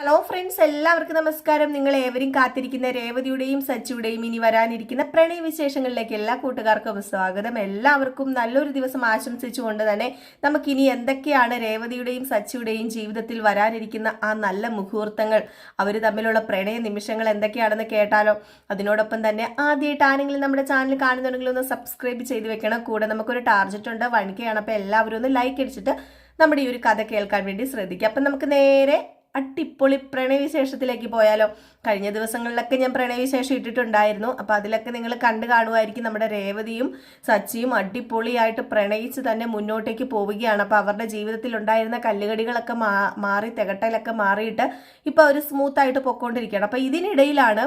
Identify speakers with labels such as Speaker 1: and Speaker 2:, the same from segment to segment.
Speaker 1: Hello friends എല്ലാവർക്കും നമസ്കാരം. നിങ്ങൾ ഏവരും കാത്തിരിക്കുന്ന രേവതിയുടെയും സച്ചിയുടെയും ഇനി വരാനിരിക്കുന്ന പ്രണയ വിശേഷങ്ങളിലേക്ക് എല്ലാ കൂട്ടുകാർക്കും സ്വാഗതം. എല്ലാവർക്കും നല്ലൊരു ദിവസം ആശംസിച്ചുകൊണ്ട് തന്നെ നമുക്കിനി എന്തൊക്കെയാണ് രേവതിയുടെയും സച്ചിയുടെയും ജീവിതത്തിൽ വരാനിരിക്കുന്ന ആ നല്ല മുഹൂർത്തങ്ങൾ? അവർ തമ്മിലുള്ള പ്രണയ നിമിഷങ്ങൾ എന്തൊക്കെയാണെന്ന് കേട്ടാലോ? അതിനോടൊപ്പം തന്നെ ആദ്യമായിട്ട് ആരെങ്കിലും നമ്മുടെ ചാനൽ കാണുന്നുണ്ടെങ്കിൽ ഒന്ന് സബ്സ്ക്രൈബ് ചെയ്ത് വെക്കണം. കൂടെ നമുക്കൊരു ടാർജറ്റ് ഉണ്ട്. വണിക്കയാണ് അപ്പോൾ എല്ലാവരും ഒന്ന് ലൈക്ക് അടിച്ചിട്ട് നമ്മുടെ ഈ ഒരു കഥ കേൾക്കാൻ വേണ്ടി ശ്രദ്ധിക്കുക. അപ്പം നമുക്ക് നേരെ അട്ടിപ്പൊളി പ്രണയവിശേഷത്തിലേക്ക് പോയാലോ? കഴിഞ്ഞ ദിവസങ്ങളിലൊക്കെ ഞാൻ പ്രണയവിശേഷം ഇട്ടിട്ടുണ്ടായിരുന്നു. അപ്പോൾ അതിലൊക്കെ നിങ്ങൾ കണ്ടു കാണുമായിരിക്കും നമ്മുടെ രേവതിയും സച്ചിയും അടിപൊളിയായിട്ട് പ്രണയിച്ച് തന്നെ മുന്നോട്ടേക്ക് പോവുകയാണ്. അപ്പോൾ അവരുടെ ജീവിതത്തിൽ ഉണ്ടായിരുന്ന കല്ലുകടികളൊക്കെ മാറി തികട്ടലൊക്കെ മാറിയിട്ട് ഇപ്പോൾ അവർ സ്മൂത്തായിട്ട് പൊക്കോണ്ടിരിക്കുകയാണ്. അപ്പോൾ ഇതിനിടയിലാണ്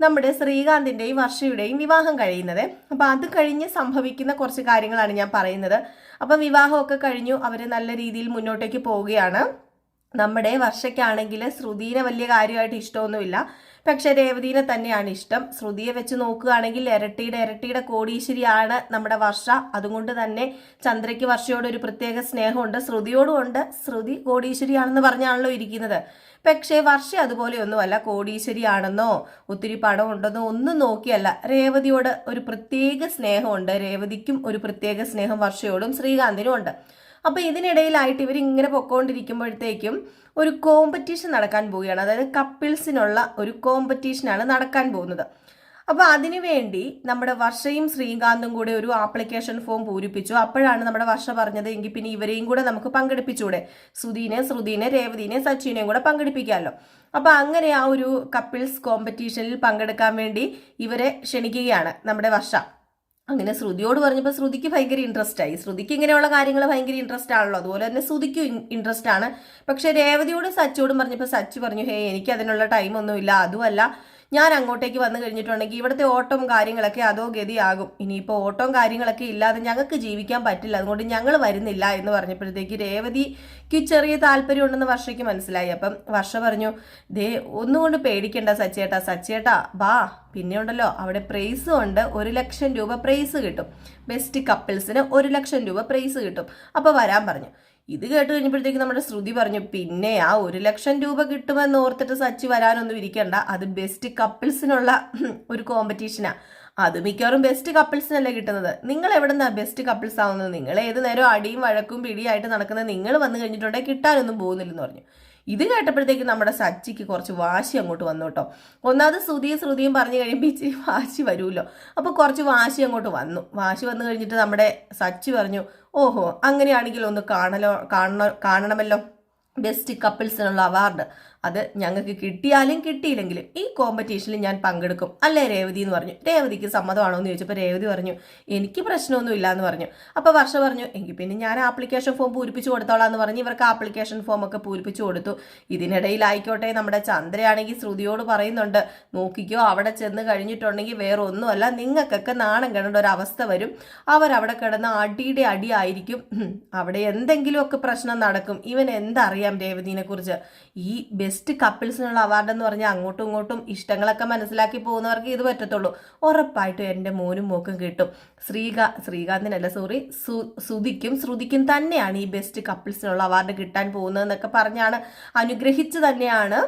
Speaker 1: നമ്മുടെ ശ്രീകാന്തിന്റെയും വർഷയുടെയും വിവാഹം കഴിയുന്നത്. അപ്പോൾ അത് കഴിഞ്ഞ് സംഭവിക്കുന്ന കുറച്ച് കാര്യങ്ങളാണ് ഞാൻ പറയുന്നത്. അപ്പം വിവാഹമൊക്കെ കഴിഞ്ഞു. അവർ നല്ല രീതിയിൽ മുന്നോട്ടേക്ക് പോവുകയാണ്. നമ്മുടെ വർഷയ്ക്കാണെങ്കിൽ ശ്രുതിനെ വലിയ കാര്യമായിട്ട് ഇഷ്ടമൊന്നുമില്ല. പക്ഷെ രേവതിനെ തന്നെയാണ് ഇഷ്ടം. ശ്രുതിയെ വെച്ച് നോക്കുകയാണെങ്കിൽ ഇരട്ടിയുടെ ഇരട്ടിയുടെ കോടീശ്വരിയാണ് നമ്മുടെ വർഷ. അതുകൊണ്ട് തന്നെ ചന്ദ്രയ്ക്ക് വർഷയോട് ഒരു പ്രത്യേക സ്നേഹമുണ്ട്. ശ്രുതിയോടും ഉണ്ട്. ശ്രുതി കോടീശ്വരിയാണെന്ന് പറഞ്ഞാണല്ലോ ഇരിക്കുന്നത്. പക്ഷേ വർഷ അതുപോലെയൊന്നുമല്ല. കോടീശ്വരിയാണെന്നോ ഒത്തിരി പണം ഉണ്ടെന്നോ ഒന്നും നോക്കിയല്ല. രേവതിയോട് ഒരു പ്രത്യേക സ്നേഹമുണ്ട്. രേവതിക്കും ഒരു പ്രത്യേക സ്നേഹം വർഷയോടും ശ്രീകാന്തിനും ഉണ്ട്. അപ്പോൾ ഇതിനിടയിലായിട്ട് ഇവർ ഇങ്ങനെ പൊക്കോണ്ടിരിക്കുമ്പോഴത്തേക്കും ഒരു കോമ്പറ്റീഷൻ നടക്കാൻ പോവുകയാണ്. അതായത് കപ്പിൾസിനുള്ള ഒരു കോമ്പറ്റീഷനാണ് നടക്കാൻ പോകുന്നത്. അപ്പോൾ അതിനുവേണ്ടി നമ്മുടെ വർഷയും ശ്രീകാന്തും കൂടെ ഒരു ആപ്ലിക്കേഷൻ ഫോം പൂരിപ്പിച്ചു. അപ്പോഴാണ് നമ്മുടെ വർഷ പറഞ്ഞത് എങ്കിൽ പിന്നെ ഇവരെയും കൂടെ നമുക്ക് പങ്കെടുപ്പിച്ചൂടെ സുധീനെ ശ്രുതിനെ രേവതിനെ സച്ചിനെയും കൂടെ പങ്കെടുപ്പിക്കാമല്ലോ അപ്പോൾ അങ്ങനെ ആ ഒരു കപ്പിൾസ് കോമ്പറ്റീഷനിൽ പങ്കെടുക്കാൻ വേണ്ടി ഇവരെ ക്ഷണിക്കുകയാണ് നമ്മുടെ വർഷ. അങ്ങനെ. ശ്രുതിയോട് പറഞ്ഞപ്പോൾ ശ്രുതിക്ക് ഭയങ്കര ഇൻട്രസ്റ്റ് ആയി. ശ്രുതിക്ക് ഇങ്ങനെയുള്ള കാര്യങ്ങൾ ഭയങ്കര ഇൻട്രസ്റ്റ് ആണല്ലോ. അതുപോലെ തന്നെ ശ്രുതിക്കും ഇൻട്രസ്റ്റ് ആണ്. പക്ഷെ രേവതിയോട് സച്ചിയോടും പറഞ്ഞപ്പോൾ സച്ചി പറഞ്ഞു ഹേ എനിക്ക് അതിനുള്ള ടൈമൊന്നുമില്ല അതുമല്ല ഞാൻ അങ്ങോട്ടേക്ക് വന്നു കഴിഞ്ഞിട്ടുണ്ടെങ്കിൽ ഇവിടുത്തെ ഓട്ടം കാര്യങ്ങളൊക്കെ അതോ ഗതിയാകും. ഇനിയിപ്പോൾ ഓട്ടവും കാര്യങ്ങളൊക്കെ ഇല്ലാതെ ഞങ്ങൾക്ക് ജീവിക്കാൻ പറ്റില്ല. അതുകൊണ്ട് ഞങ്ങൾ വരുന്നില്ല എന്ന് പറഞ്ഞപ്പോഴത്തേക്ക് രേവതിക്ക് ചെറിയ താല്പര്യമുണ്ടെന്ന് വർഷയ്ക്ക് മനസ്സിലായി. അപ്പം വർഷ പറഞ്ഞു ദേ ഒന്നുകൊണ്ട് പേടിക്കണ്ട സച്ചേട്ടാ. സച്ചേട്ടാ ബാ പിന്നെ ഉണ്ടല്ലോ അവിടെ പ്രൈസും ഉണ്ട്. ഒരു ലക്ഷം രൂപ പ്രൈസ് കിട്ടും. ബെസ്റ്റ് കപ്പിൾസിന് ഒരു ലക്ഷം രൂപ പ്രൈസ് കിട്ടും. അപ്പോൾ വരാൻ പറഞ്ഞു. ഇത് കേട്ട് കഴിഞ്ഞപ്പോഴത്തേക്ക് നമ്മുടെ ശ്രുതി പറഞ്ഞു പിന്നെ ആ ഒരു ലക്ഷം രൂപ കിട്ടുമെന്ന് ഓർത്തിട്ട് സച്ചി വരാനൊന്നും ഇരിക്കണ്ട. അത് ബെസ്റ്റ് കപ്പിൾസിനുള്ള ഒരു കോമ്പറ്റീഷനാ അത് മിക്കവാറും ബെസ്റ്റ് കപ്പിൾസിനല്ലേ കിട്ടുന്നത്. നിങ്ങൾ എവിടെ നിന്നാ ബെസ്റ്റ് കപ്പിൾസ് ആവുന്നത്? നിങ്ങൾ ഏത് നേരം അടിയും വഴക്കും പിടിയായിട്ട് നടക്കുന്നത് നിങ്ങൾ വന്നു കഴിഞ്ഞിട്ടുണ്ടെങ്കിൽ കിട്ടാനൊന്നും പോകുന്നില്ലെന്ന് പറഞ്ഞു. ഇത് കേട്ടപ്പോഴത്തേക്ക് നമ്മുടെ സച്ചിക്ക് കുറച്ച് വാശി അങ്ങോട്ട് വന്നു കേട്ടോ. ഒന്നാമത് ശ്രുതിയും ശ്രുതിയും പറഞ്ഞു കഴിയുമ്പോൾ ഇച്ചിരി വാശി വരുമല്ലോ. അപ്പോൾ കുറച്ച് വാശി അങ്ങോട്ട് വന്നു. വാശി വന്നു കഴിഞ്ഞിട്ട് നമ്മുടെ സച്ചി പറഞ്ഞു ഓഹോ അങ്ങനെയാണെങ്കിൽ ഒന്ന് കാണലോ കാണണോ കാണണമല്ലോ. ബെസ്റ്റ് കപ്പിൾസിനുള്ള അവാർഡ്. അത് ഞങ്ങൾക്ക് കിട്ടിയാലും കിട്ടിയില്ലെങ്കിലും ഈ കോമ്പറ്റീഷനിൽ ഞാൻ പങ്കെടുക്കും. അല്ലേ രേവതി എന്ന് പറഞ്ഞു. രേവതിക്ക് സമ്മതമാണോ എന്ന് ചോദിച്ചപ്പോൾ രേവതി പറഞ്ഞു എനിക്ക് പ്രശ്നമൊന്നുമില്ല എന്ന് പറഞ്ഞു. അപ്പോൾ വർഷ പറഞ്ഞു എങ്കിൽ പിന്നെ ഞാൻ ആപ്ലിക്കേഷൻ ഫോം പൂരിപ്പിച്ചു കൊടുത്തോളാം എന്ന് പറഞ്ഞ് ഇവർക്ക് ആപ്ലിക്കേഷൻ ഫോം ഒക്കെ പൂരിപ്പിച്ചു കൊടുത്തു. ഇതിനിടയിലായിക്കോട്ടെ നമ്മുടെ ചന്ദ്രയാണെങ്കിൽ ശ്രുതിയോട് പറയുന്നുണ്ട് നോക്കിക്കോ അവിടെ ചെന്ന് കഴിഞ്ഞിട്ടുണ്ടെങ്കിൽ വേറെ ഒന്നുമല്ല നിങ്ങൾക്കൊക്കെ നാണം കിടേണ്ട ഒരു അവസ്ഥ വരും. അവരവിടെ കിടന്ന് അടിയുടെ അടിയായിരിക്കും. അവിടെ എന്തെങ്കിലുമൊക്കെ പ്രശ്നം നടക്കും. ഇവൻ എന്തറിയാം രേവതിനെ കുറിച്ച് ഈ ബെസ്റ്റ് കപ്പിൾസിനുള്ള അവാർഡ് എന്ന് പറഞ്ഞാൽ അങ്ങോട്ടും ഇങ്ങോട്ടും ഇഷ്ടങ്ങളൊക്കെ മനസ്സിലാക്കി പോകുന്നവർക്ക് ഇത് പറ്റത്തുള്ളൂ. ഉറപ്പായിട്ടും എന്റെ മോനും മോക്കും കിട്ടും. ശ്രീകാ ശ്രീകാന്തിനല്ല സോറി സു സുതിക്കും ശ്രുതിക്കും തന്നെയാണ് ഈ ബെസ്റ്റ് കപ്പിൾസിനുള്ള അവാർഡ് കിട്ടാൻ പോകുന്നതെന്നൊക്കെ പറഞ്ഞാണ് അനുഗ്രഹിച്ചു തന്നെയാണ്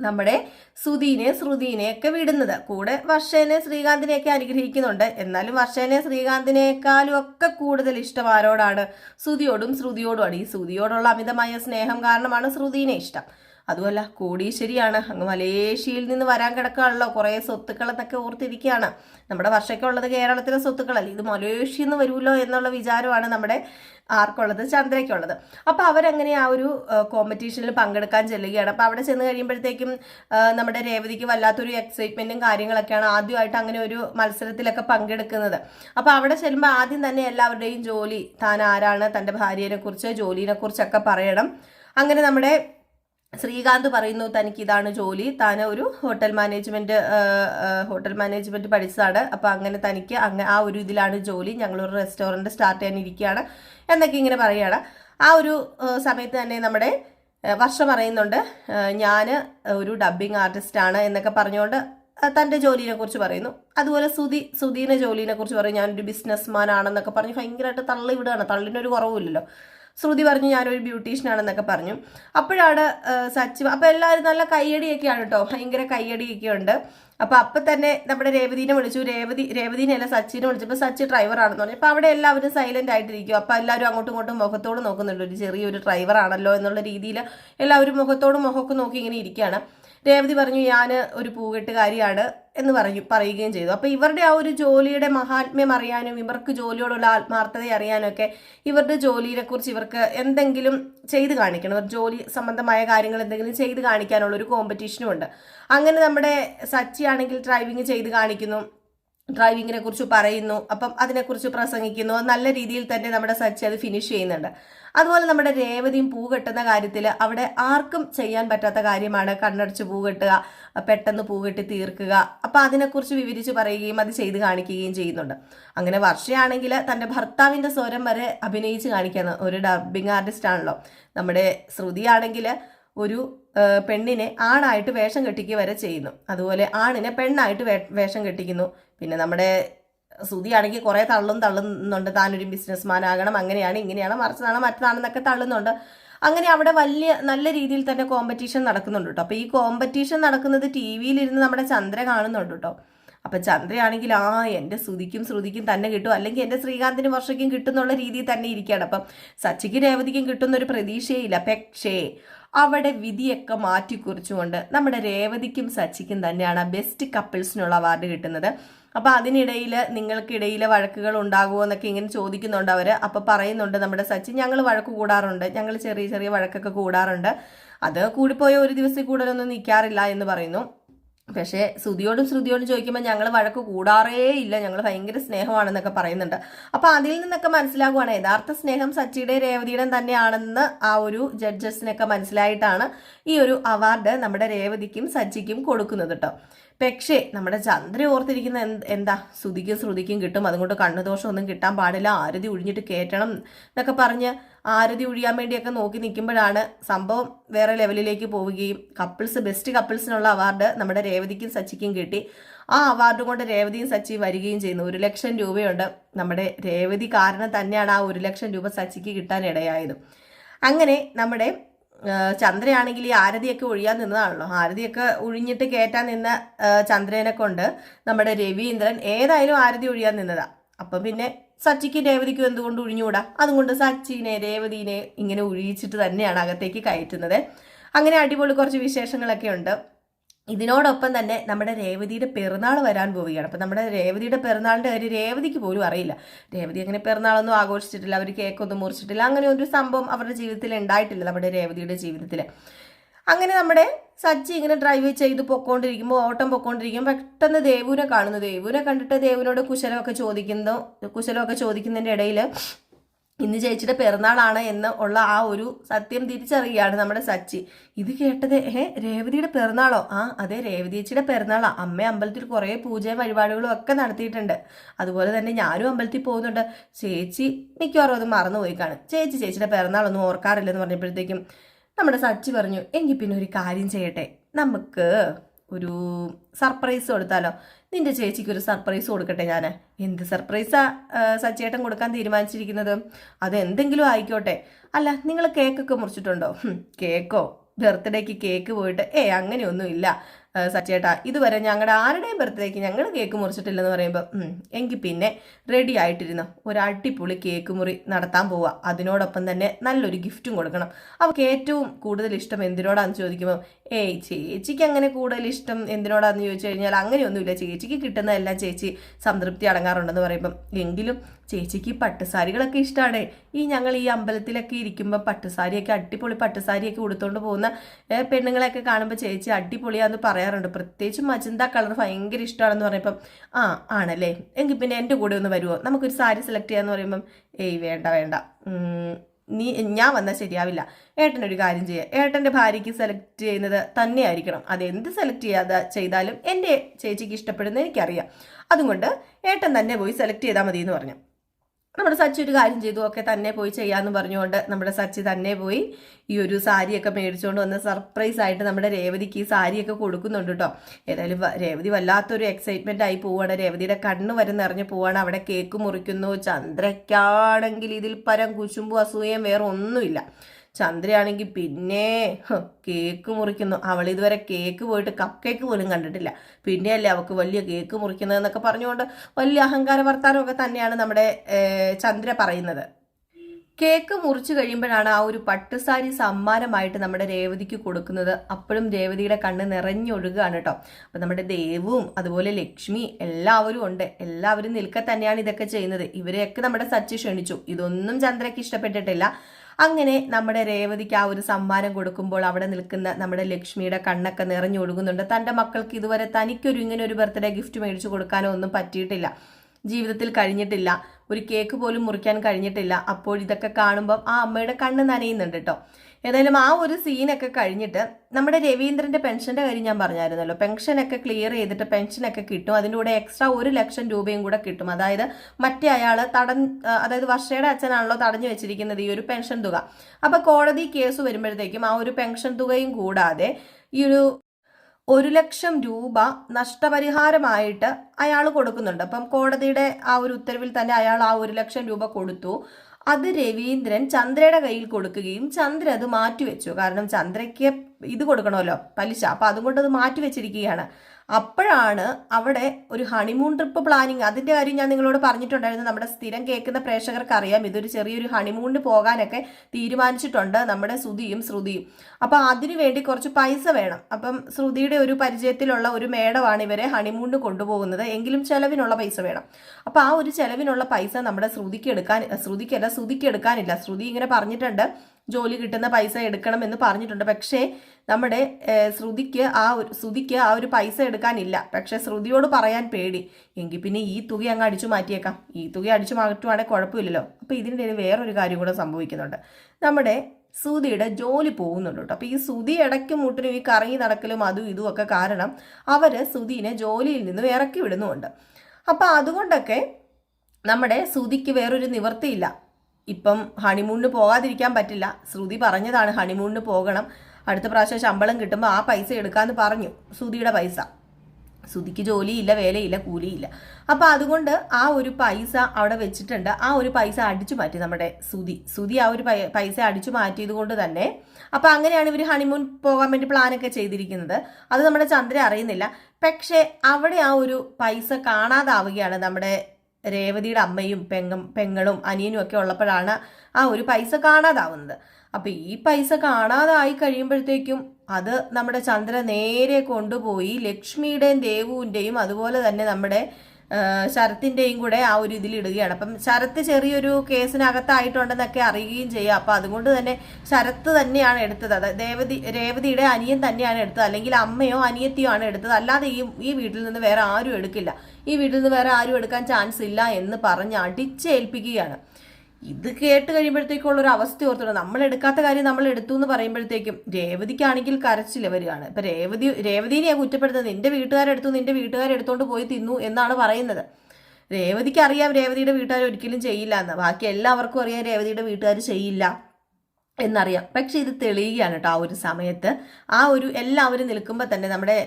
Speaker 1: നമ്മുടെ സുധീനെ ശ്രുതിനെയൊക്കെ വിടുന്നത്. കൂടെ വർഷേനെ ശ്രീകാന്തിനെയൊക്കെ അനുഗ്രഹിക്കുന്നുണ്ട്. എന്നാലും വർഷേനെ ശ്രീകാന്തിനേക്കാളും ഒക്കെ കൂടുതൽ ഇഷ്ടം ആരോടാണ്? ശ്രുതിയോടും ശ്രുതിയോടുമാണ്. ഈ ശ്രുതിയോടുള്ള അമിതമായ സ്നേഹം കാരണമാണ് ശ്രുതിനെ ഇഷ്ടം. അതുമല്ല കോടീശ്വരിയാണ് അങ്ങ് മലേഷ്യയിൽ നിന്ന് വരാൻ കിടക്കുകയാണല്ലോ കുറേ സ്വത്തുക്കൾ എന്നൊക്കെ ഓർത്തിരിക്കുകയാണ്. നമ്മുടെ വർഷയ്ക്കുള്ളത് കേരളത്തിലെ സ്വത്തുക്കളല്ല ഇത് മലേഷ്യയിൽ നിന്ന് വരുമല്ലോ എന്നുള്ള വിചാരമാണ് നമ്മുടെ ആർക്കുള്ളത് ചന്ദ്രയ്ക്കുള്ളത്. അപ്പോൾ അവരങ്ങനെ ആ ഒരു കോമ്പറ്റീഷനിൽ പങ്കെടുക്കാൻ ചെല്ലുകയാണ്. അപ്പോൾ അവിടെ ചെന്ന് കഴിയുമ്പോഴത്തേക്കും നമ്മുടെ രേവതിക്ക് വല്ലാത്തൊരു എക്സൈറ്റ്മെന്റും കാര്യങ്ങളൊക്കെയാണ് ആദ്യമായിട്ട് അങ്ങനെ ഒരു മത്സരത്തിലൊക്കെ പങ്കെടുക്കുന്നത്. അപ്പോൾ അവിടെ ചെല്ലുമ്പോൾ ആദ്യം തന്നെ എല്ലാവരുടെയും ജോലി. താൻ ആരാണ്? തന്റെ ഭാര്യനെ കുറിച്ച് ജോലിനെ കുറിച്ചൊക്കെ പറയണം. അങ്ങനെ നമ്മുടെ ശ്രീകാന്ത് പറയുന്നു തനിക്ക് ഇതാണ് ജോലി. താൻ ഒരു ഹോട്ടൽ മാനേജ്മെന്റ് ഹോട്ടൽ മാനേജ്മെന്റ് പഠിച്ചതാണ്. അപ്പോൾ അങ്ങനെ തനിക്ക് അങ്ങനെ ആ ഒരു ഇതിലാണ് ജോലി. ഞങ്ങളൊരു റെസ്റ്റോറന്റ് സ്റ്റാർട്ട് ചെയ്യാൻ ഇരിക്കുകയാണ് എന്നൊക്കെ ഇങ്ങനെ പറയുകയാണ്. ആ ഒരു സമയത്ത് തന്നെ നമ്മുടെ വർഷം പറയുന്നുണ്ട് ഞാൻ ഒരു ഡബ്ബിംഗ് ആർട്ടിസ്റ്റാണ് എന്നൊക്കെ പറഞ്ഞുകൊണ്ട് തന്റെ ജോലിനെ കുറിച്ച് പറയുന്നു. അതുപോലെ സുധി സുധീനെ ജോലിനെ കുറിച്ച് പറയും. ഞാനൊരു ബിസിനസ്മാൻ ആണെന്നൊക്കെ പറഞ്ഞ് ഭയങ്കരമായിട്ട് തള്ളി വിടുകയാണ് തള്ളിനൊരു കുറവില്ലല്ലോ ശ്രുതി പറഞ്ഞു ഞാനൊരു ബ്യൂട്ടീഷ്യനാണെന്നൊക്കെ പറഞ്ഞു. അപ്പോഴാണ് സച്ചിവ് സച്ചി അപ്പോൾ എല്ലാവരും നല്ല കയ്യടിയൊക്കെയാണ് കേട്ടോ ഭയങ്കര കയ്യടിയൊക്കെ ഉണ്ട് അപ്പോൾ അപ്പം തന്നെ നമ്മുടെ രേവതിനെ വിളിച്ചു. രേവതി രേവതിനെ അല്ല സച്ചിനെ വിളിച്ചപ്പോൾ സച്ചി ഡ്രൈവറാണെന്ന് പറഞ്ഞു. അപ്പോൾ അവിടെ എല്ലാവരും സൈലന്റ് ആയിട്ടിരിക്കും. അപ്പോൾ എല്ലാവരും അങ്ങോട്ടും ഇങ്ങോട്ടും മുഖത്തോട് നോക്കുന്നുണ്ട്. ഒരു ചെറിയൊരു ഡ്രൈവറാണല്ലോ എന്നുള്ള രീതിയിൽ എല്ലാവരും മുഖത്തോട് മുഖമൊക്കെ നോക്കി ഇങ്ങനെ ഇരിക്കുകയാണ് രേവതി പറഞ്ഞു ഞാൻ ഒരു പൂകെട്ടുകാരിയാണ് എന്ന് പറഞ്ഞു പറയുകയും ചെയ്തു. അപ്പോൾ ഇവരുടെ ആ ഒരു ജോലിയുടെ മഹാത്മ്യം അറിയാനും ഇവർക്ക് ജോലിയോടുള്ള ആത്മാർത്ഥത അറിയാനൊക്കെ ഇവരുടെ ജോലിയെക്കുറിച്ച് ഇവർക്ക് എന്തെങ്കിലും ചെയ്ത് കാണിക്കണം. ഇവർ ജോലി സംബന്ധമായ കാര്യങ്ങൾ എന്തെങ്കിലും ചെയ്ത് കാണിക്കാനുള്ള ഒരു കോമ്പറ്റീഷനും ഉണ്ട്. അങ്ങനെ നമ്മുടെ സച്ചി ആണെങ്കിൽ ഡ്രൈവിംഗ് ചെയ്ത് കാണിക്കുന്നു. ഡ്രൈവിങ്ങിനെ കുറിച്ച് പറയുന്നു അപ്പം അതിനെക്കുറിച്ച് പ്രസംഗിക്കുന്നു. നല്ല രീതിയിൽ തന്നെ നമ്മുടെ സച്ചി അത് ഫിനിഷ് ചെയ്യുന്നുണ്ട്. അതുപോലെ നമ്മുടെ രേവതിയും പൂ കെട്ടുന്ന കാര്യത്തിൽ അവിടെ ആർക്കും ചെയ്യാൻ പറ്റാത്ത കാര്യമാണ്. കണ്ണടച്ച് പൂ കെട്ടുക പെട്ടെന്ന് പൂ കെട്ടി തീർക്കുക. അപ്പം അതിനെക്കുറിച്ച് വിവരിച്ച് പറയുകയും അത് ചെയ്ത് കാണിക്കുകയും ചെയ്യുന്നുണ്ട്. അങ്ങനെ വർഷയാണെങ്കിൽ തന്റെ ഭർത്താവിന്റെ സ്വരം വരെ അഭിനയിച്ച് കാണിക്കുന്ന. ഒരു ഡബിങ് ആർട്ടിസ്റ്റ് ആണല്ലോ. നമ്മുടെ ശ്രുതിയാണെങ്കിൽ ഒരു പെണ്ണിനെ ആണായിട്ട് വേഷം കെട്ടിക്കുക വരെ ചെയ്യുന്നു. അതുപോലെ ആണിനെ പെണ്ണായിട്ട് വേഷം കെട്ടിക്കുന്നു. പിന്നെ നമ്മുടെ സുതിയാണെങ്കിൽ കുറേ തള്ളും തള്ളുന്നുണ്ട്. താനൊരു ബിസിനസ്മാൻ ആകണം. അങ്ങനെയാണ് ഇങ്ങനെയാണ് മറിച്ചതാണ് മറ്റതാണെന്നൊക്കെ തള്ളുന്നുണ്ട്. അങ്ങനെ അവിടെ വലിയ നല്ല രീതിയിൽ തന്നെ കോമ്പറ്റീഷൻ നടക്കുന്നുണ്ട് കേട്ടോ. അപ്പോൾ ഈ കോമ്പറ്റീഷൻ നടക്കുന്നത് ടി വിയിലിരുന്ന് നമ്മുടെ ചന്ദ്ര കാണുന്നുണ്ട് കേട്ടോ. അപ്പം ചന്ദ്രയാണെങ്കിൽ ആ എന്റെ ശ്രുതിക്കും ശ്രുതിക്കും തന്നെ കിട്ടും. അല്ലെങ്കിൽ എന്റെ ശ്രീകാന്തിനും വർഷയ്ക്കും കിട്ടുന്നുള്ള രീതിയിൽ തന്നെ ഇരിക്കുകയാണ്. അപ്പം സച്ചിക്കും രേവതിക്കും കിട്ടുന്ന ഒരു പ്രതീക്ഷയില്ല. പക്ഷേ അവിടെ വിധിയൊക്കെ മാറ്റിക്കുറിച്ചുകൊണ്ട് നമ്മുടെ രേവതിക്കും സച്ചിക്കും തന്നെയാണ് ബെസ്റ്റ് കപ്പിൾസിനുള്ള അവാർഡ് കിട്ടുന്നത്. അപ്പോൾ അതിനിടയിൽ നിങ്ങൾക്കിടയിലെ വഴക്കുകൾ ഉണ്ടാകുമോ എന്നൊക്കെ ഇങ്ങനെ ചോദിക്കുന്നുണ്ട് അവർ അപ്പോൾ പറയുന്നുണ്ട് നമ്മുടെ സച്ചിൻ ഞങ്ങൾ വഴക്ക് കൂടാറുണ്ട്. ഞങ്ങൾ ചെറിയ ചെറിയ വഴക്കൊക്കെ കൂടാറുണ്ട്. അത് കൂടിപ്പോയ ഒരു ദിവസം കൂടുതലൊന്നും നിൽക്കാറില്ല എന്ന് പറയുന്നു. പക്ഷേ ശ്രുതിയോടും ശ്രുതിയോടും ചോദിക്കുമ്പോൾ ഞങ്ങൾ വഴക്ക് കൂടാറേ ഇല്ല. ഞങ്ങൾ ഭയങ്കര സ്നേഹമാണെന്നൊക്കെ പറയുന്നുണ്ട്. അപ്പോൾ അതിൽ നിന്നൊക്കെ മനസ്സിലാകുവാണ്. യഥാർത്ഥ സ്നേഹം സച്ചിയുടെ രേവതിയുടെ തന്നെയാണെന്ന് ആ ഒരു ജഡ്ജസിനൊക്കെ മനസ്സിലായിട്ടാണ് ഈ ഒരു അവാർഡ് നമ്മുടെ രേവതിക്കും സച്ചിക്കും കൊടുക്കുന്നത് കേട്ടോ പക്ഷേ നമ്മുടെ ചന്ദ്ര ഓർത്തിരിക്കുന്ന എന്താ ശ്രുതിക്കും ശ്രുതിക്കും കിട്ടും. അതുകൊണ്ട് കണ്ണുദോഷം ഒന്നും കിട്ടാൻ പാടില്ല. ആരതി ഒഴിഞ്ഞിട്ട് കയറ്റണം എന്നൊക്കെ പറഞ്ഞ് ആരതി ഒഴിയാൻ വേണ്ടിയൊക്കെ നോക്കി നിൽക്കുമ്പോഴാണ് സംഭവം വേറെ ലെവലിലേക്ക് പോവുകയും കപ്പിൾസ് ബെസ്റ്റ് കപ്പിൾസിനുള്ള അവാർഡ് നമ്മുടെ രേവതിക്കും സച്ചിക്കും കിട്ടി. ആ അവാർഡ് കൊണ്ട് രേവതിയും സച്ചി വരികയും ചെയ്യുന്നു. ഒരു ലക്ഷം രൂപയുണ്ട് നമ്മുടെ രേവതി കാരണം തന്നെയാണ് ആ ഒരു ലക്ഷം രൂപ സച്ചിക്ക് കിട്ടാൻ ഇടയായത് അങ്ങനെ നമ്മുടെ ചന്ദ്രയാണെങ്കിൽ ഈ ആരതിയൊക്കെ ഒഴിയാൻ നിന്നതാണല്ലോ. ആരതിയൊക്കെ ഒഴിഞ്ഞിട്ട് കയറ്റാൻ നിന്ന ചന്ദ്രനെ കൊണ്ട് നമ്മുടെ രവീന്ദ്രൻ ഏതായാലും ആരതി ഒഴിയാൻ നിന്നതാ. അപ്പം പിന്നെ സച്ചിക്ക് രേവതിക്കും എന്തുകൊണ്ട് ഒഴിഞ്ഞുകൂടാ? അതുകൊണ്ട് സച്ചിനെ രേവതിനെ ഇങ്ങനെ ഒഴിയിച്ചിട്ട് തന്നെയാണ് അകത്തേക്ക് കയറ്റുന്നത്. അങ്ങനെ അടിപൊളി കുറച്ച് വിശേഷങ്ങളൊക്കെ ഉണ്ട്. ഇതിനോടൊപ്പം തന്നെ നമ്മുടെ രേവതിയുടെ പെരുന്നാൾ വരാൻ പോവുകയാണ്. അപ്പം നമ്മുടെ രേവതിയുടെ പെരുന്നാളിന്റെ കാര്യം രേവതിക്ക് പോലും അറിയില്ല. രേവതി അങ്ങനെ പെരുന്നാളൊന്നും ആഘോഷിച്ചിട്ടില്ല അവർ കേക്കൊന്നും മുറിച്ചിട്ടില്ല അങ്ങനെ ഒരു സംഭവം അവരുടെ ജീവിതത്തിൽ ഉണ്ടായിട്ടില്ല നമ്മുടെ രേവതിയുടെ ജീവിതത്തിൽ അങ്ങനെ നമ്മുടെ സജ്ജി ഇങ്ങനെ ഡ്രൈവ് ചെയ്ത് പൊക്കോണ്ടിരിക്കുമ്പോൾ ഓട്ടം പൊക്കോണ്ടിരിക്കുമ്പോൾ പെട്ടെന്ന് ദേവുവിനെ കാണുന്നു. ദേവുവിനെ കണ്ടിട്ട് ദേവുവിനോട് കുശലമൊക്കെ ചോദിക്കുന്നു കുശലമൊക്കെ ചോദിക്കുന്നതിന്റെ ഇടയിൽ ഇന്ന് ചേച്ചിയുടെ പിറന്നാളാണ് എന്ന് ഉള്ള ആ ഒരു സത്യം തിരിച്ചറിയുകയാണ് നമ്മുടെ സച്ചി. ഇത് കേട്ടത് ഏ രേവതിയുടെ പിറന്നാളോ ആ അതെ രേവതി ചേച്ചിയുടെ പിറന്നാളാ അമ്മ അമ്പലത്തിൽ കുറേ പൂജയും വഴിപാടുകളും ഒക്കെ നടത്തിയിട്ടുണ്ട്. അതുപോലെ തന്നെ ഞാനും അമ്പലത്തിൽ പോകുന്നുണ്ട്. ചേച്ചി മിക്കവാറും അത് മറന്നുപോയി കാണും. ചേച്ചി ചേച്ചിയുടെ പിറന്നാളൊന്നും ഓർക്കാറില്ലെന്ന് പറഞ്ഞപ്പോഴത്തേക്കും നമ്മുടെ സച്ചി പറഞ്ഞു എങ്കിൽ പിന്നെ ഒരു കാര്യം ചെയ്യട്ടെ. നമുക്ക് ഒരു സർപ്രൈസ് കൊടുത്താലോ? നിന്റെ ചേച്ചിക്ക് ഒരു സർപ്രൈസ് കൊടുക്കട്ടെ ഞാൻ എന്ത് സർപ്രൈസാ സച്ചേട്ടൻ കൊടുക്കാൻ തീരുമാനിച്ചിരിക്കുന്നത്? അത് എന്തെങ്കിലും ആയിക്കോട്ടെ. അല്ല നിങ്ങൾ കേക്കൊക്കെ മുറിച്ചിട്ടുണ്ടോ? കേക്കോ ബർത്ത്ഡേക്ക് കേക്ക് പോയിട്ട് ഏ അങ്ങനെയൊന്നും ഇല്ല സച്ചേട്ടാ ഇതുവരെ ഞങ്ങളുടെ ആരുടെയും ബർത്ത്ഡേക്ക് ഞങ്ങൾ കേക്ക് മുറിച്ചിട്ടില്ലെന്ന് പറയുമ്പോൾ എങ്കിൽ പിന്നെ റെഡി ആയിട്ടിരുന്നു? ഒരു അടിപൊളി കേക്ക് മുറി നടത്താൻ പോവുക അതിനോടൊപ്പം തന്നെ നല്ലൊരു ഗിഫ്റ്റും കൊടുക്കണം. അവർക്ക് ഏറ്റവും കൂടുതൽ ഇഷ്ടം എന്തിനോടാന്ന് ചോദിക്കുമ്പോൾ ഏയ് ചേച്ചിക്ക് അങ്ങനെ കൂടുതൽ ഇഷ്ടം എന്തിനോടാന്ന് ചോദിച്ചു കഴിഞ്ഞാൽ അങ്ങനെയൊന്നുമില്ല. ചേച്ചിക്ക് കിട്ടുന്നതെല്ലാം ചേച്ചി സംതൃപ്തി അടങ്ങാറുണ്ടെന്ന് പറയുമ്പം എങ്കിലും ചേച്ചിക്ക് പട്ടുസാരികളൊക്കെ ഇഷ്ടമാണ് ഈ ഞങ്ങൾ ഈ അമ്പലത്തിലൊക്കെ ഇരിക്കുമ്പോൾ പട്ടുസാരിയൊക്കെ അടിപൊളി പട്ടുസാരിയൊക്കെ ഉടുത്തോണ്ട് പോകുന്ന പെണ്ണുങ്ങളെയൊക്കെ കാണുമ്പോൾ ചേച്ചി അടിപൊളിയാന്ന് പറയാറുണ്ട്. പ്രത്യേകിച്ച് മജന്ത കളർ ഭയങ്കര ഇഷ്ടമാണെന്ന് പറയുമ്പം ആ ആണല്ലേ? എങ്കിൽ പിന്നെ എന്റെ കൂടെ ഒന്ന് വരുമോ നമുക്കൊരു സാരി സെലക്ട് ചെയ്യാന്ന് പറയുമ്പം ഏയ് വേണ്ട വേണ്ട. നീ ഞാൻ വന്നാൽ ശരിയാവില്ല. ഏട്ടനൊരു കാര്യം ചെയ്യുക ഏട്ടന്റെ ഭാര്യയ്ക്ക് സെലക്ട് ചെയ്യുന്നത് തന്നെയായിരിക്കണം. അത് എന്ത് സെലക്ട് ചെയ്യാതെ ചെയ്താലും എന്റെ ചേച്ചിക്ക് ഇഷ്ടപ്പെടുന്ന എനിക്കറിയാം. അതുകൊണ്ട് ഏട്ടൻ തന്നെ പോയി സെലക്ട് ചെയ്താൽ മതി എന്ന് പറഞ്ഞു. നമ്മുടെ സച്ചി ഒരു കാര്യം ചെയ്തു. ഒക്കെ തന്നെ പോയി ചെയ്യാന്ന് പറഞ്ഞുകൊണ്ട് നമ്മുടെ സച്ചി തന്നെ പോയി ഈ ഒരു സാരിയൊക്കെ മേടിച്ചുകൊണ്ട് വന്ന് സർപ്രൈസ് ആയിട്ട് നമ്മുടെ രേവതിക്ക് ഈ സാരിയൊക്കെ കൊടുക്കുന്നുണ്ട് കേട്ടോ ഏതായാലും രേവതി വല്ലാത്തൊരു എക്സൈറ്റ്മെന്റ് ആയി പോവാണ്. രേവതിയുടെ കണ്ണ് വരെ നിറഞ്ഞു പോവാണ്. അവിടെ കേക്ക് മുറിക്കുന്നു. ചന്ദ്രയ്ക്കാണെങ്കിൽ ഇതിൽ പരം കുശുമ്പും അസൂയയും വേറെ ഒന്നുമില്ല ചന്ദ്രയാണെങ്കിൽ പിന്നെ കേക്ക് മുറിക്കുന്നു. അവൾ ഇതുവരെ കേക്ക് പോയിട്ട് കപ്പ് കേക്ക് പോലും കണ്ടിട്ടില്ല. പിന്നെയല്ലേ അവൾക്ക് വലിയ കേക്ക് മുറിക്കുന്നത് എന്നൊക്കെ പറഞ്ഞുകൊണ്ട് വലിയ അഹങ്കാര വർത്താനമൊക്കെ തന്നെയാണ് നമ്മുടെ ചന്ദ്ര പറയുന്നത്. കേക്ക് മുറിച്ചു കഴിയുമ്പോഴാണ് ആ ഒരു പട്ടുസാരി സമ്മാനമായിട്ട് നമ്മുടെ രേവതിക്ക് കൊടുക്കുന്നത്. അപ്പോഴും രേവതിയുടെ കണ്ണ് നിറഞ്ഞൊഴുകുകയാണ് കേട്ടോ. അപ്പം നമ്മുടെ ദേവും അതുപോലെ ലക്ഷ്മി എല്ലാവരും ഉണ്ട്. എല്ലാവരും നിൽക്കെ തന്നെയാണ് ഇതൊക്കെ ചെയ്യുന്നത്. ഇവരെയൊക്കെ നമ്മുടെ സച്ചി ക്ഷണിച്ചു. ഇതൊന്നും ചന്ദ്രയ്ക്ക് ഇഷ്ടപ്പെട്ടിട്ടില്ല. അങ്ങനെ നമ്മുടെ രേവതിക്ക് ആ ഒരു സമ്മാനം കൊടുക്കുമ്പോൾ അവിടെ നിൽക്കുന്ന നമ്മുടെ ലക്ഷ്മിയുടെ കണ്ണൊക്കെ നിറഞ്ഞൊഴുകുന്നുണ്ട് തന്റെ മക്കൾക്ക് ഇതുവരെ തനിക്കൊരു ഇങ്ങനെ ഒരു ബർത്ത്ഡേ ഗിഫ്റ്റ് മേടിച്ചു കൊടുക്കാനോ ഒന്നും പറ്റിയിട്ടില്ല. ജീവിതത്തിൽ കഴിഞ്ഞിട്ടില്ല. ഒരു കേക്ക് പോലും മുറിക്കാൻ കഴിഞ്ഞിട്ടില്ല. അപ്പോൾ ഇതൊക്കെ കാണുമ്പോൾ ആ അമ്മയുടെ കണ്ണ് നനയുന്നുണ്ട് കേട്ടോ ഏതായാലും ആ ഒരു സീനൊക്കെ കഴിഞ്ഞിട്ട് നമ്മുടെ രവീന്ദ്രന്റെ പെൻഷന്റെ കാര്യം ഞാൻ പറഞ്ഞായിരുന്നല്ലോ. പെൻഷനൊക്കെ ക്ലിയർ ചെയ്തിട്ട് പെൻഷനൊക്കെ കിട്ടും. അതിന്റെ കൂടെ എക്സ്ട്രാ ഒരു ലക്ഷം രൂപയും കൂടെ കിട്ടും. അതായത് മറ്റേ അയാൾ തടൻ അതായത് വർഷയുടെ അച്ഛനാണല്ലോ തടഞ്ഞു വെച്ചിരിക്കുന്നത് ഈ ഒരു പെൻഷൻ തുക. അപ്പൊ കോടതി കേസ് വരുമ്പോഴത്തേക്കും ആ ഒരു പെൻഷൻ തുകയും കൂടാതെ ഈ ഒരു ഒരു ലക്ഷം രൂപ നഷ്ടപരിഹാരമായിട്ട് അയാൾ കൊടുക്കുന്നുണ്ട്. അപ്പം കോടതിയുടെ ആ ഒരു ഉത്തരവിൽ തന്നെ അയാൾ ആ ഒരു ലക്ഷം രൂപ കൊടുത്തു. അത് രവീന്ദ്രൻ ചന്ദ്രയുടെ കയ്യിൽ കൊടുക്കുകയും ചന്ദ്ര അത് മാറ്റിവെച്ചു. കാരണം ചന്ദ്രയ്ക്ക് ഇത് കൊടുക്കണമല്ലോ പലിശ. അപ്പൊ അതുകൊണ്ട് അത് മാറ്റിവെച്ചിരിക്കുകയാണ്. അപ്പോഴാണ് അവിടെ ഒരു ഹണിമൂൺ ട്രിപ്പ് പ്ലാനിങ് അതിന്റെ കാര്യം ഞാൻ നിങ്ങളോട് പറഞ്ഞിട്ടുണ്ടായിരുന്നു. നമ്മുടെ സ്ഥിരം കേൾക്കുന്ന പ്രേക്ഷകർക്ക് അറിയാം ഇതൊരു ചെറിയൊരു ഹണിമൂണിന് പോകാനൊക്കെ തീരുമാനിച്ചിട്ടുണ്ട് നമ്മുടെ ശ്രുതിയും ശ്രുതിയും. അപ്പൊ അതിനു വേണ്ടി കുറച്ച് പൈസ വേണം. അപ്പം ശ്രുതിയുടെ ഒരു പരിചയത്തിലുള്ള ഒരു മേഡമാണ് ഇവരെ ഹണിമൂണിന് കൊണ്ടുപോകുന്നത്. എങ്കിലും ചെലവിനുള്ള പൈസ വേണം. അപ്പൊ ആ ഒരു ചെലവിനുള്ള പൈസ നമ്മുടെ ശ്രുതിക്ക് എടുക്കാൻ ശ്രുതിക്കല്ല ശ്രുതിക്ക് എടുക്കാനില്ല. ശ്രുതി ഇങ്ങനെ പറഞ്ഞിട്ടുണ്ട്. ജോലി കിട്ടുന്ന പൈസ എടുക്കണം എന്ന് പറഞ്ഞിട്ടുണ്ട്. പക്ഷേ നമ്മുടെ ശ്രുതിക്ക് ആ ഒരു ശ്രുതിക്ക് ആ ഒരു പൈസ എടുക്കാനില്ല. പക്ഷെ ശ്രുതിയോട് പറയാൻ പേടി. എങ്കിൽ പിന്നെ ഈ തുക അങ്ങ് അടിച്ചു മാറ്റിയേക്കാം. ഈ തുക അടിച്ചു മാറ്റുവാണെങ്കിൽ കുഴപ്പമില്ലല്ലോ. അപ്പോൾ ഇതിന്റെ വേറൊരു കാര്യം കൂടെ സംഭവിക്കുന്നുണ്ട്. നമ്മുടെ സുധിയുടെ ജോലി പോകുന്നുണ്ട് കേട്ടോ. അപ്പോൾ ഈ സുധി ഇടയ്ക്ക് മുട്ടിനും ഈ കറങ്ങി നടക്കലും അതും ഇതും ഒക്കെ കാരണം അവർ സുധീനെ ജോലിയിൽ നിന്ന് ഇറക്കി വിടുന്നുമുണ്ട്. അപ്പോൾ അതുകൊണ്ടൊക്കെ നമ്മുടെ ശ്രുതിക്ക് വേറൊരു നിവർത്തിയില്ല ഇപ്പം ഹണിമൂണിന് പോകാതിരിക്കാൻ പറ്റില്ല. ശ്രുതി പറഞ്ഞതാണ് ഹണിമൂണിന് പോകണം. അടുത്ത പ്രാവശ്യം ശമ്പളം കിട്ടുമ്പോൾ ആ പൈസ എടുക്കാമെന്ന് പറഞ്ഞു. ശ്രുതിയുടെ പൈസ. ശ്രുതിക്ക് ജോലിയില്ല വേലയില്ല കൂലിയില്ല. അപ്പോൾ അതുകൊണ്ട് ആ ഒരു പൈസ അവിടെ വെച്ചിട്ടുണ്ട്. ആ ഒരു പൈസ അടിച്ചു മാറ്റി നമ്മുടെ ശ്രുതി. ശ്രുതി ആ ഒരു പൈസ അടിച്ചു മാറ്റിയത് കൊണ്ട് തന്നെ അപ്പോൾ അങ്ങനെയാണ് ഇവർ ഹണിമൂൺ പോകാൻ വേണ്ടി പ്ലാനൊക്കെ ചെയ്തിരിക്കുന്നത്. അത് നമ്മുടെ ചന്ദ്ര അറിയുന്നില്ല. പക്ഷേ അവിടെ ആ ഒരു പൈസ കാണാതാവുകയാണ് നമ്മുടെ രേവതിയുടെ അമ്മയും പെങ്ങും പെങ്ങളും അനിയനും ഒക്കെ ഉള്ളപ്പോഴാണ് ആ ഒരു പൈസ കാണാതാവുന്നത്. അപ്പൊ ഈ പൈസ കാണാതായി കഴിയുമ്പോഴത്തേക്കും അത് നമ്മുടെ ചന്ദ്ര നേരെ കൊണ്ടുപോയി ലക്ഷ്മിയുടെയും ദേവുവിന്റെയും അതുപോലെ തന്നെ നമ്മുടെ ശരത്തിന്റെയും കൂടെ ആ ഒരു ഇതിൽ ഇടുകയാണ്. അപ്പം ശരത്ത് ചെറിയൊരു കേസിനകത്തായിട്ടുണ്ടെന്നൊക്കെ അറിയുകയും ചെയ്യുക അപ്പൊ അതുകൊണ്ട് തന്നെ ശരത്ത് തന്നെയാണ് എടുത്തത്. ദേവതി രേവതിയുടെ അനിയൻ തന്നെയാണ് എടുത്തത്. അല്ലെങ്കിൽ അമ്മയോ അനിയത്തിയോ ആണ് എടുത്തത്. അല്ലാതെ ഈ ഈ വീട്ടിൽ നിന്ന് വേറെ ആരും എടുക്കില്ല. ഈ വീട്ടിൽ നിന്ന് വേറെ ആരും എടുക്കാൻ ചാൻസ് ഇല്ല എന്ന് പറഞ്ഞ് അടിച്ചേൽപ്പിക്കുകയാണ്. ഇത് കേട്ട് കഴിയുമ്പോഴത്തേക്കുള്ള ഒരു അവസ്ഥ ഓർത്തോണം നമ്മൾ എടുക്കാത്ത കാര്യം നമ്മൾ എടുത്തു എന്ന് പറയുമ്പോഴത്തേക്കും രേവതിക്കാണെങ്കിൽ കരച്ചില്ല വരികയാണ്. ഇപ്പൊ രേവതി രേവതിനെയാണ് കുറ്റപ്പെടുത്തുന്നത് നിന്റെ വീട്ടുകാരെടുത്തു നിന്റെ വീട്ടുകാരെടുത്തോണ്ട് പോയി തിന്നു എന്നാണ് പറയുന്നത്. രേവതിക്ക് അറിയാം രേവതിയുടെ വീട്ടുകാർ ഒരിക്കലും ചെയ്യില്ല എന്ന്. ബാക്കി എല്ലാവർക്കും അറിയാം രേവതിയുടെ വീട്ടുകാർ ചെയ്യില്ല എന്നറിയാം. പക്ഷെ ഇത് തെളിയുകയാണ് കേട്ടോ ആ ഒരു സമയത്ത്. ആ ഒരു എല്ലാവരും നിൽക്കുമ്പോൾ തന്നെ നമ്മുടെ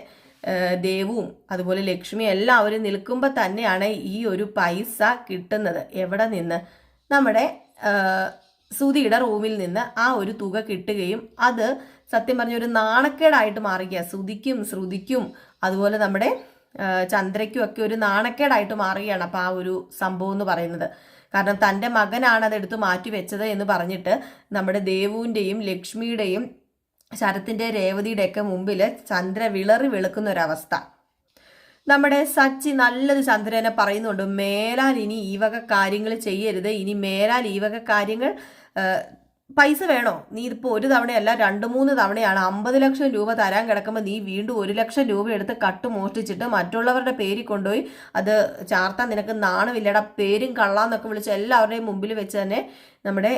Speaker 1: ദേവും അതുപോലെ ലക്ഷ്മി എല്ലാവരും നിൽക്കുമ്പോൾ തന്നെയാണ് ഈ ഒരു പൈസ കിട്ടുന്നത്. എവിടെ നിന്ന്? നമ്മുടെ സുധിയുടെ റൂമിൽ നിന്ന് ആ ഒരു തുക കിട്ടുകയും അത് സത്യം പറഞ്ഞ ഒരു നാണക്കേടായിട്ട് മാറുക സുധിക്കും ശ്രുതിക്കും അതുപോലെ നമ്മുടെ ചന്ദ്രയ്ക്കും ഒക്കെ ഒരു നാണക്കേടായിട്ട് മാറുകയാണ് അപ്പം ആ ഒരു സംഭവം എന്ന് പറയുന്നത്. കാരണം തന്റെ മകനാണ് അതെടുത്ത് മാറ്റി വെച്ചത് എന്ന് പറഞ്ഞിട്ട് നമ്മുടെ ദേവുവിന്റെയും ലക്ഷ്മിയുടെയും ശരത്തിന്റെ രേവതിയുടെയൊക്കെ മുമ്പിൽ ചന്ദ്ര വിളറി വെളുക്കുന്ന ഒരവസ്ഥ നമ്മുടെ സച്ചി നല്ലത് ചന്ദ്രനെ പറയുന്നുണ്ട് മേലാൽ ഇനി ഈ വക കാര്യങ്ങൾ ചെയ്യരുത് ഇനി മേലാൽ ഈ വക കാര്യങ്ങൾ പൈസ വേണോ? നീ ഇപ്പോൾ ഒരു തവണയല്ല രണ്ട് മൂന്ന് തവണയാണ് അമ്പത് ലക്ഷം രൂപ തരാൻ കിടക്കുമ്പോൾ നീ വീണ്ടും ഒരു ലക്ഷം രൂപ എടുത്ത് കട്ട് മോഷ്ടിച്ചിട്ട് മറ്റുള്ളവരുടെ പേരിൽ കൊണ്ടുപോയി അത് ചാർത്താൻ നിനക്ക് നാണമില്ലടാ പേരും കള്ളാന്നൊക്കെ വിളിച്ച് എല്ലാവരുടെയും മുമ്പിൽ വെച്ച് തന്നെ നമ്മുടെ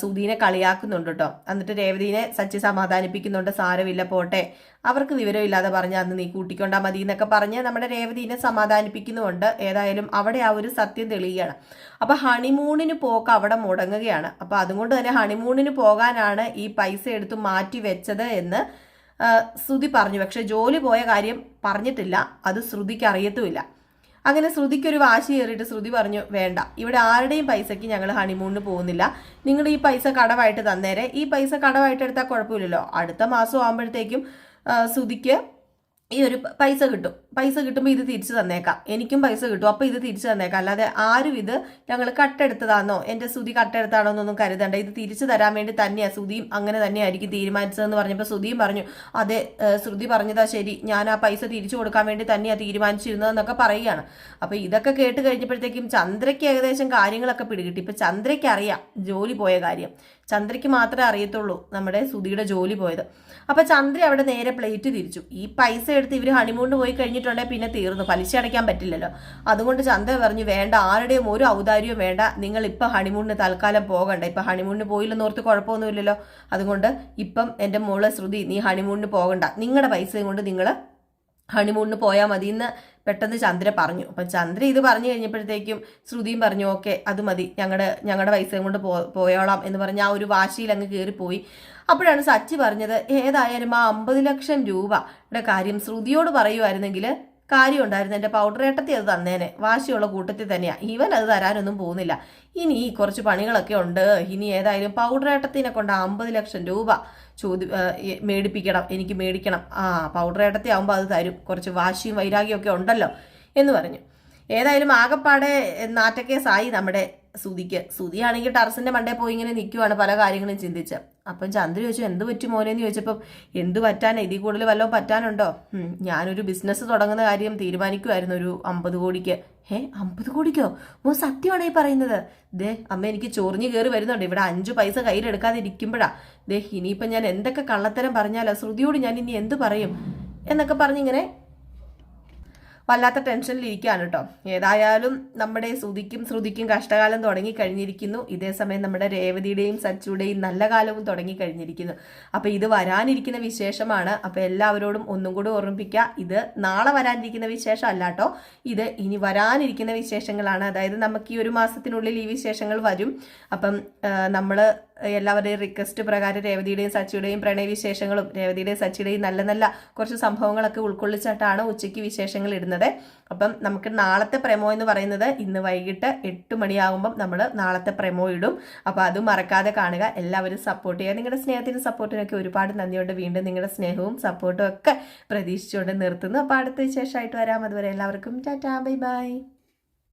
Speaker 1: സുധീനെ കളിയാക്കുന്നുണ്ട് കേട്ടോ എന്നിട്ട് രേവതിനെ സച്ചി സമാധാനിപ്പിക്കുന്നുണ്ട് സാരമില്ല പോട്ടെ. അവർക്ക് വിവരമില്ലാതെ പറഞ്ഞ അന്ന് നീ കൂട്ടിക്കൊണ്ടാ മതി എന്നൊക്കെ പറഞ്ഞ് നമ്മുടെ രേവതിനെ സമാധാനിപ്പിക്കുന്നുമുണ്ട്. ഏതായാലും അവിടെ ആ ഒരു സത്യം തെളിയുകയാണ്. അപ്പൊ ഹണിമൂണിന് പോക്ക് അവിടെ മുടങ്ങുകയാണ്. അപ്പൊ അതുകൊണ്ട് തന്നെ ഹണിമൂണിന് പോകാനാണ് ഈ പൈസ എടുത്ത് മാറ്റി വെച്ചത് എന്ന് ശ്രുതി പറഞ്ഞു. പക്ഷെ ജോലി പോയ കാര്യം പറഞ്ഞിട്ടില്ല. അത് ശ്രുതിക്ക് അറിയത്തുമില്ല. അങ്ങനെ ശ്രുതിക്ക് ഒരു വാശി കയറിയിട്ട് ശ്രുതി പറഞ്ഞു വേണ്ട ഇവിടെ ആരുടെയും പൈസയ്ക്ക് ഞങ്ങൾ ഹണിമൂണിന് പോകുന്നില്ല. നിങ്ങൾ ഈ പൈസ കടമായിട്ട് തന്നേരെ. ഈ പൈസ കടമായിട്ട് എടുത്താൽ കുഴപ്പമില്ലല്ലോ. അടുത്ത മാസം ആകുമ്പോഴത്തേക്കും ശ്രുതിക്ക് ഈ ഒരു പൈസ കിട്ടും. പൈസ കിട്ടുമ്പോൾ ഇത് തിരിച്ചു തന്നേക്കാം. എനിക്കും പൈസ കിട്ടും. അപ്പോൾ ഇത് തിരിച്ചു തന്നേക്കാം. അല്ലാതെ ആരും ഇത് ഞങ്ങൾ കട്ടെടുത്തതാണോ എന്റെ സുതി കട്ടെടുത്താണോ എന്നൊന്നും കരുതണ്ട. ഇത് തിരിച്ചു തരാൻ വേണ്ടി തന്നെയാണ് സുതിയും അങ്ങനെ തന്നെയായിരിക്കും തീരുമാനിച്ചതെന്ന് പറഞ്ഞപ്പോൾ സുതിയും പറഞ്ഞു അതെ ശ്രുതി പറഞ്ഞതാ ശരി. ഞാൻ ആ പൈസ തിരിച്ചു കൊടുക്കാൻ വേണ്ടി തന്നെയാണ് തീരുമാനിച്ചിരുന്നതെന്നൊക്കെ പറയുകയാണ്. അപ്പോൾ ഇതൊക്കെ കേട്ട് കഴിഞ്ഞപ്പോഴത്തേക്കും ചന്ദ്രയ്ക്ക് ഏകദേശം കാര്യങ്ങളൊക്കെ പിടികിട്ടി. ഇപ്പം ചന്ദ്രയ്ക്ക് അറിയാം ജോലി പോയ കാര്യം. ചന്ദ്രയ്ക്ക് മാത്രമേ അറിയത്തുള്ളൂ നമ്മുടെ സുധിയുടെ ജോലി പോയത്. അപ്പൊ ചന്ദ്ര അവിടെ നേരെ പ്ലേറ്റ് തിരിച്ചു. ഈ പൈസ എടുത്ത് ഇവർ ഹണിമൂണിന് പോയി കഴിഞ്ഞിട്ടുണ്ടെങ്കിൽ പിന്നെ തീർന്നു. പലിശ അടയ്ക്കാൻ പറ്റില്ലല്ലോ. അതുകൊണ്ട് ചന്ദ്ര പറഞ്ഞു വേണ്ട ആരുടെയും ഒരു ഔദാര്യവും വേണ്ട. നിങ്ങൾ ഇപ്പൊ ഹണിമൂണിന് തൽക്കാലം പോകണ്ട. ഇപ്പൊ ഹണിമൂണിന് പോയില്ലെന്ന് ഓർത്ത് കുഴപ്പമൊന്നുമില്ലല്ലോ. അതുകൊണ്ട് ഇപ്പം എന്റെ മോൾ ശ്രുതി നീ ഹണിമൂണിന് പോകണ്ട. നിങ്ങളുടെ പൈസയും കൊണ്ട് നിങ്ങൾ ഹണിമൂണിന് പോയാൽ മതി എന്ന് പെട്ടെന്ന് ചന്ദ്ര പറഞ്ഞു. അപ്പം ചന്ദ്ര ഇത് പറഞ്ഞു കഴിഞ്ഞപ്പോഴത്തേക്കും ശ്രുതിയും പറഞ്ഞു ഓക്കെ അത് മതി. ഞങ്ങളുടെ ഞങ്ങളുടെ പൈസയും കൊണ്ട് പോയോളാം എന്ന് പറഞ്ഞ് ആ ഒരു വാശിയിൽ അങ്ങ് കയറിപ്പോയി അപ്പോഴാണ് സച്ചി പറഞ്ഞത് ഏതായാലും ആ അമ്പത് ലക്ഷം രൂപയുടെ കാര്യം ശ്രുതിയോട് പറയുമായിരുന്നെങ്കിൽ കാര്യം ഉണ്ടായിരുന്നു എന്റെ പൗഡർ ഏട്ടത്തി അത് തന്നേനെ. വാശിയുള്ള കൂട്ടത്തിൽ തന്നെയാണ് ഇവൻ അത് തരാനൊന്നും പോകുന്നില്ല. ഇനി ഈ കുറച്ച് പണികളൊക്കെ ഉണ്ട്. ഇനി ഏതായാലും പൗഡർ ഏട്ടത്തിനെ കൊണ്ട് അമ്പത് ലക്ഷം രൂപ ചോദി മേടിപ്പിക്കണം. എനിക്ക് മേടിക്കണം. ആ പൗഡർ ഏട്ടത്തി ആകുമ്പോൾ അത് തരും. കുറച്ച് വാശിയും വൈരാഗ്യമൊക്കെ ഉണ്ടല്ലോ എന്ന് പറഞ്ഞു. ഏതായാലും ആകപ്പാടെ നാറ്റക്കേസായി നമ്മുടെ സുതിക്ക്. സുതിയാണെങ്കിൽ ടർസിന്റെ മണ്ടേ പോയി ഇങ്ങനെ നിൽക്കുവാണ് പല കാര്യങ്ങളും ചിന്തിച്ച്. അപ്പം ചന്ദ്ര ചോദിച്ചു എന്ത് പറ്റി മോനെന്ന് ചോദിച്ചപ്പം എന്ത് പറ്റാനാ ഇതിൽ കൂടുതൽ വല്ലതും പറ്റാനുണ്ടോ? ഞാനൊരു ബിസിനസ് തുടങ്ങുന്ന കാര്യം തീരുമാനിക്കുമായിരുന്നു ഒരു അമ്പത് കോടിക്ക്. ഏ അമ്പത് കോടിക്കോ? മോ സത്യമാണ് ഈ പറയുന്നത്. ദേ അമ്മ എനിക്ക് ചൊറിഞ്ഞു കയറി വരുന്നുണ്ട്. ഇവിടെ അഞ്ച് പൈസ കയ്യിലെടുക്കാതെ ഇരിക്കുമ്പോഴാ ദേ ഇനിയിപ്പം ഞാൻ എന്തൊക്കെ കള്ളത്തരം പറഞ്ഞാലോ ശ്രുതിയോട് ഞാൻ ഇനി എന്ത് പറയും? എന്നൊക്കെ പറഞ്ഞിങ്ങനെ വല്ലാത്ത ടെൻഷനിലിരിക്കുകയാണ് കേട്ടോ. ഏതായാലും നമ്മുടെ ശ്രുതിക്കും ശ്രുതിക്കും കഷ്ടകാലം തുടങ്ങി കഴിഞ്ഞിരിക്കുന്നു ഇതേ സമയം നമ്മുടെ രേവതിയുടെയും സച്ചുടെയും നല്ല കാലവും തുടങ്ങി കഴിഞ്ഞിരിക്കുന്നു അപ്പൊ ഇത് വരാനിരിക്കുന്ന വിശേഷമാണ്. അപ്പൊ എല്ലാവരോടും ഒന്നും കൂടി ഓർമ്മിപ്പിക്കുക. ഇത് നാളെ വരാനിരിക്കുന്ന വിശേഷം അല്ല കേട്ടോ. ഇത് ഇനി വരാനിരിക്കുന്ന വിശേഷങ്ങളാണ്. അതായത് നമുക്ക് ഈ ഒരു മാസത്തിനുള്ളിൽ ഈ വിശേഷങ്ങൾ വരും. അപ്പം നമ്മൾ എല്ലാവരുടെയും റിക്വസ്റ്റ് പ്രകാരം രേവതിയുടെയും സച്ചിയുടെയും പ്രണയ വിശേഷങ്ങളും രേവതിയുടെയും സച്ചിയുടെയും നല്ല നല്ല കുറച്ച് സംഭവങ്ങളൊക്കെ ഉൾക്കൊള്ളിച്ചിട്ടാണ് ഉച്ചയ്ക്ക് വിശേഷങ്ങൾ ഇടുന്നത്. അപ്പം നമുക്ക് നാളത്തെ പ്രമോ എന്ന് പറയുന്നത് ഇന്ന് വൈകിട്ട് എട്ട് മണിയാകുമ്പം നമ്മൾ നാളത്തെ പ്രമോ ഇടും. അപ്പോൾ അത് മറക്കാതെ കാണുക. എല്ലാവരും സപ്പോർട്ട് ചെയ്യുക. നിങ്ങളുടെ സ്നേഹത്തിനും സപ്പോർട്ടിനൊക്കെ ഒരുപാട് നന്ദിയുണ്ട് വീണ്ടും നിങ്ങളുടെ സ്നേഹവും സപ്പോർട്ടും ഒക്കെ പ്രതീക്ഷിച്ചുകൊണ്ട് നിർത്തുന്നു. അപ്പോൾ അടുത്ത വിശേഷമായിട്ട് വരാം. അതുവരെ എല്ലാവർക്കും ടാറ്റാ ബൈ ബൈ.